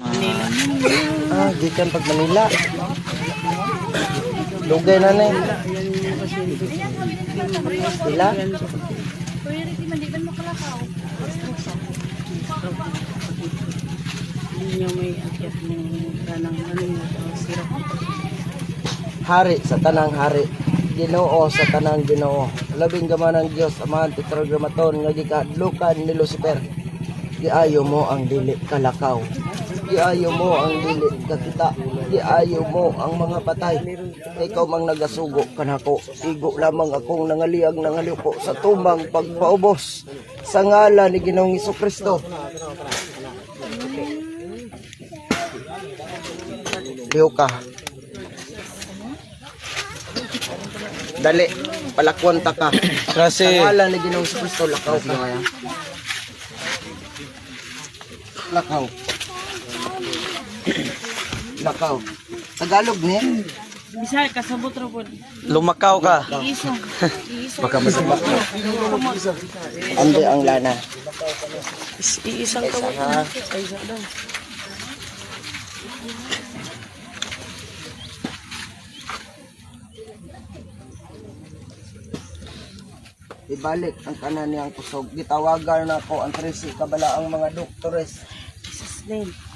Manila. Ah, gikan pag Manila. Lugay na na. Sila? Hari sa tanang hari. Ginoo sa tanang Ginoo. Labing gaman ng Dios amahan tetragrammaton nga gikadlukan ni Lucifer. Giayo mo ang dili kalakaw. Giayo mo ang dili kakita. Giayo mo ang mga patay. Ikaw mang nagasugo kanako. Igo lamang akong nangaliag nangaliko sa tumang pagpaubos sa ngala ni Ginoong Kristo. Liw ka. Dali, palakwan ta ka. Kasi Sa ngalan ni Ginoong Kristo, lakaw ka. Lakaw. Lakaw. Tagalog ni? Bisa kasabot ra po. lumakaw ka. Iisa. Iisa. Baka masama. Andi ang lana. Iisang kamot. Isa daw. Ibalik ang kanan niyang kusog. Gitawagan na ko ang 13 kabala ang mga doktores. Jesus name.